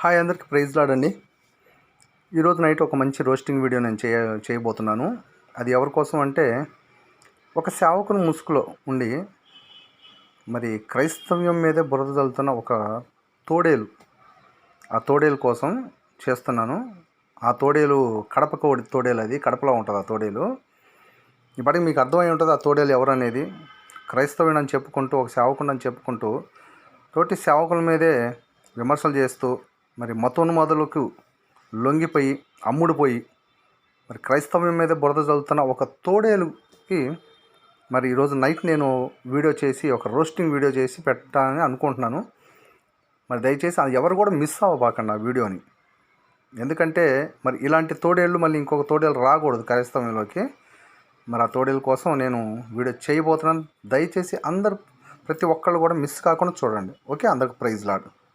Hi అందరికి praise లాడండి ఈరోజు night ఒక మంచి రోస్టింగ్ వీడియో నేను చేయ చేయబోతున్నాను. అది ఎవరి కోసం అంటే ఒక సేవకుని ముసుగులో ఉండి మరి క్రైస్తవ్యం మీదే బురద చల్లుతున్న ఒక తోడేలు. ఆ తోడేలు కోసం చేస్తున్నాను. ఆ తోడేలు కడపకు తోడేలు అది కడపలో ఉంటుంది ఆ తోడేలు. ఇప్పటికి మీకు అర్థమై ఉంటుంది ఆ తోడేలు ఎవరనేది అనేది. క్రైస్తవుని అని చెప్పుకుంటూ ఒక సేవకుని అని చెప్పుకుంటూ తోటి సేవకుల మీదే విమర్శలు చేస్తూ మరి మతోన్మాదులకు లొంగిపోయి అమ్ముడుపోయి మరి క్రైస్తవ్యం మీద బురద చల్లుతున్న ఒక తోడేలుకి మరి ఈరోజు నైట్ నేను వీడియో చేసి ఒక రోస్టింగ్ వీడియో చేసి పెట్టాలని అనుకుంటున్నాను. మరి దయచేసి అది ఎవరు కూడా మిస్ అవ్వబాకండి ఆ వీడియోని. ఎందుకంటే మరి ఇలాంటి తోడేళ్ళు మళ్ళీ ఇంకొక తోడేళ్ళు రాకూడదు క్రైస్తవంలోకి మరి ఆ తోడేళ్ళ కోసం నేను వీడియో చేయబోతున్నాను. దయచేసి అందరు ప్రతి ఒక్కళ్ళు కూడా మిస్ కాకుండా చూడండి. ఓకే? అందరికి ప్రైజ్ లాడు.